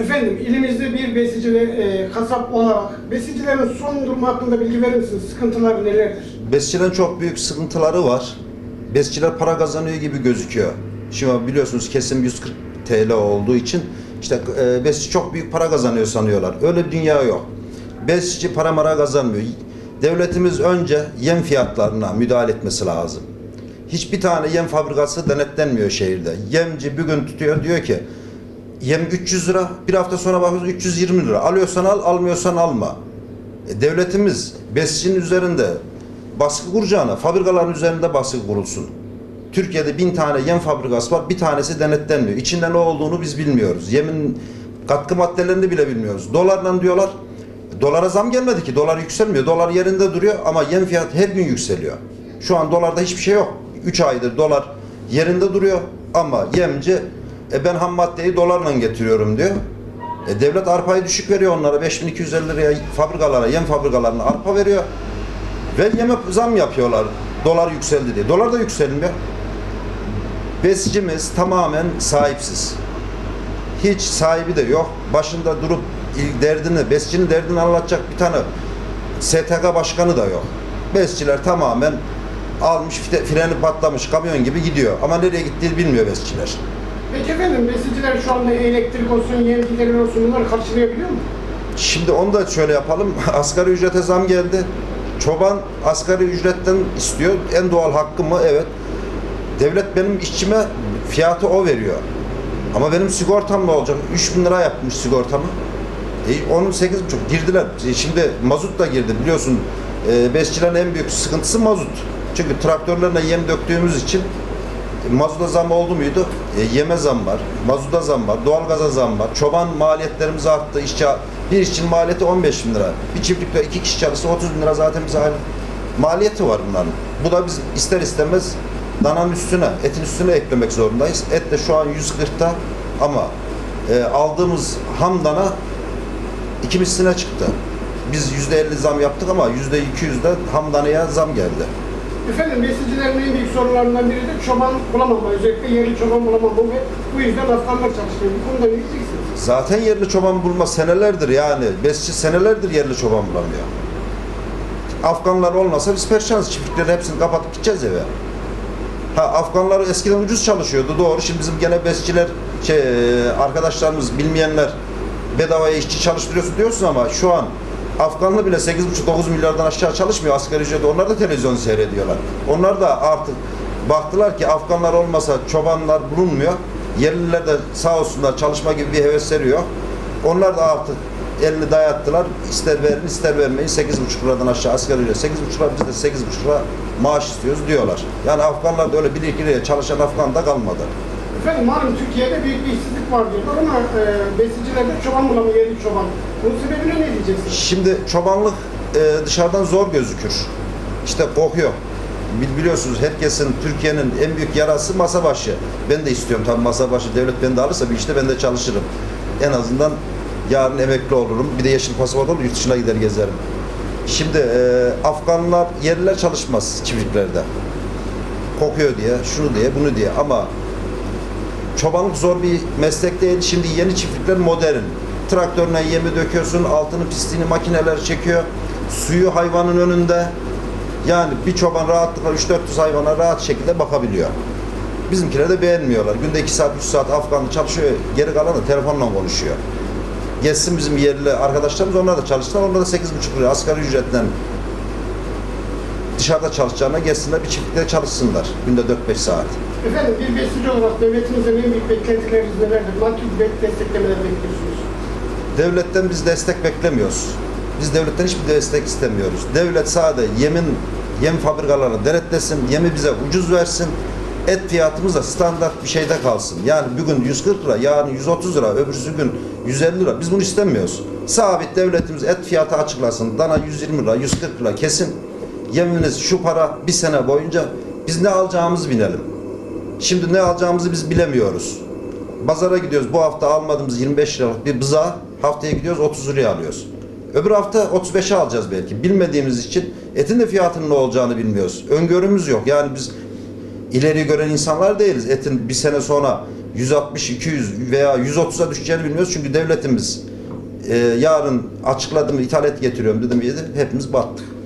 Efendim, ilimizde bir besici ve e, kasap olarak besicilerin son durumu hakkında bilgi verir misiniz? Sıkıntılar nelerdir? Besçilerin çok büyük sıkıntıları var. Besçiler para kazanıyor gibi gözüküyor. Şimdi biliyorsunuz kesim 140 TL olduğu için işte e, besçi çok büyük para kazanıyor sanıyorlar. Öyle bir dünya yok. Besçi para mara kazanmıyor. Devletimiz önce yem fiyatlarına müdahale etmesi lazım. Hiçbir tane yem fabrikası denetlenmiyor şehirde. Yemci bir gün tutuyor diyor ki yem 300 lira bir hafta sonra bakıyoruz 320 lira. Alıyorsan al almıyorsan alma. E, devletimiz besicinin üzerinde baskı kuracağına fabrikaların üzerinde baskı kurulsun. Türkiye'de bin tane yem fabrikası var. Bir tanesi denetlenmiyor. İçinde ne olduğunu biz bilmiyoruz. Yemin katkı maddelerini bile bilmiyoruz. Dolarla diyorlar. Dolara zam gelmedi ki. Dolar yükselmiyor. Dolar yerinde duruyor ama yem fiyatı her gün yükseliyor. Şu an dolarda hiçbir şey yok. 3 aydır dolar yerinde duruyor ama yemci e ben ham maddeyi dolarla getiriyorum diyor. E devlet arpayı düşük veriyor onlara. 5250 liraya fabrikalara, yem fabrikalarına arpa veriyor. Ve yeme zam yapıyorlar. Dolar yükseldi diye. Dolar da yükselmiyor. Besicimiz tamamen sahipsiz. Hiç sahibi de yok. Başında durup derdini, besicinin derdini anlatacak bir tane STK başkanı da yok. Besçiler tamamen almış freni patlamış kamyon gibi gidiyor. Ama nereye gittiğini bilmiyor besçiler. Peki efendim, besiciler şu anda elektrik olsun, yemcilerin olsun bunları karşılayabiliyor mu? Şimdi onu da şöyle yapalım. Asgari ücrete zam geldi. Çoban asgari ücretten istiyor. En doğal hakkı mı? Evet. Devlet benim işçime fiyatı o veriyor. Ama benim sigortam ne olacak? 3 bin lira yapmış sigortamı. E, onun 8,5 girdiler. E, şimdi mazot da girdi biliyorsun. E, besçilerin en büyük sıkıntısı mazot. Çünkü traktörlerine yem döktüğümüz için Mazuda zam oldu muydu? E, yeme zam var, mazuda zam var, doğalgaza zam var. Çoban maliyetlerimiz arttı. İşçi, bir işçinin maliyeti 15 bin lira. Bir çiftlikte iki kişi çalışsa 30 bin lira zaten bize maliyeti var bunların. Bu da biz ister istemez dananın üstüne, etin üstüne eklemek zorundayız. Et de şu an 140'ta ama e, aldığımız ham dana iki misline çıktı. Biz %50 zam yaptık ama %200'de ham danaya zam geldi. Efendim, besicilerin en büyük sorunlarından biri de çoban bulamama. Özellikle yerli çoban bulamama ve bu yüzden aslanlar çalışmıyor. Bu konuda ne diyeceksiniz? Zaten yerli çoban bulma senelerdir yani. Besçi senelerdir yerli çoban bulamıyor. Afganlar olmasa biz perşans çiftlikleri hepsini kapatıp gideceğiz eve. Ha Afganlar eskiden ucuz çalışıyordu doğru. Şimdi bizim gene besçiler şey e, arkadaşlarımız bilmeyenler bedavaya işçi çalıştırıyorsun diyorsun ama şu an Afganlı bile 8,5-9 milyardan aşağı çalışmıyor asgari ücreti. Onlar da televizyon seyrediyorlar. Onlar da artık baktılar ki Afganlar olmasa çobanlar bulunmuyor. Yerliler de sağ olsunlar çalışma gibi bir hevesleri yok. Onlar da artık elini dayattılar. İster verin ister vermeyin 8,5 liradan aşağı asgari ücret. 8,5 lira biz de 8,5 lira maaş istiyoruz diyorlar. Yani Afganlar da öyle bir iki çalışan Afgan da kalmadı. Efendim malum Türkiye'de büyük bir işsizlik var diyorlar ama e, besicilerde çoban bulamıyor, yerli çoban. Bunun sebebine ne diyeceksiniz? Şimdi çobanlık e, dışarıdan zor gözükür. İşte kokuyor. Bil- Biliyorsunuz herkesin Türkiye'nin en büyük yarası masa başı. Ben de istiyorum tabii masa başı devlet beni de alırsa bir işte ben de çalışırım. En azından yarın emekli olurum. Bir de yeşil pasaport olur yurt dışına gider gezerim. Şimdi e, Afganlar yerliler çalışmaz çiftliklerde. Kokuyor diye, şunu diye, bunu diye ama çobanlık zor bir meslek değil. Şimdi yeni çiftlikler modern. Traktörüne yemi döküyorsun, altını pisliğini makineler çekiyor. Suyu hayvanın önünde. Yani bir çoban rahatlıkla 3-400 hayvana rahat şekilde bakabiliyor. Bizimkiler de beğenmiyorlar. Günde 2 saat, 3 saat Afganlı çalışıyor. Geri kalanı telefonla konuşuyor. Geçsin bizim yerli arkadaşlarımız onlar da çalıştılar. Onlar da 8,5 lira asgari ücretten dışarıda çalışacağına geçsinler bir çiftlikte çalışsınlar. Günde 4-5 saat. Efendim bir besici olarak devletimizden en büyük beklentileriniz nelerdir? Ne tür be- desteklemeler bekliyorsunuz? Devletten biz destek beklemiyoruz. Biz devletten hiçbir destek istemiyoruz. Devlet sadece yemin yem fabrikalarını denetlesin, yemi bize ucuz versin. Et fiyatımız da standart bir şeyde kalsın. Yani bugün 140 lira, yarın 130 lira, öbürsü gün 150 lira. Biz bunu istemiyoruz. Sabit devletimiz et fiyatı açıklasın. Dana 120 lira, 140 lira kesin. Yeminiz şu para bir sene boyunca biz ne alacağımızı bilelim. Şimdi ne alacağımızı biz bilemiyoruz. Pazara gidiyoruz. Bu hafta almadığımız 25 liralık bir bıza haftaya gidiyoruz 30 liraya alıyoruz. Öbür hafta 35'e alacağız belki. Bilmediğimiz için etin de fiyatının ne olacağını bilmiyoruz. Öngörümüz yok. Yani biz ileri gören insanlar değiliz. Etin bir sene sonra 160, 200 veya 130'a düşeceğini bilmiyoruz. Çünkü devletimiz e, yarın açıkladı mı ithalat getiriyorum dedim hepimiz battık.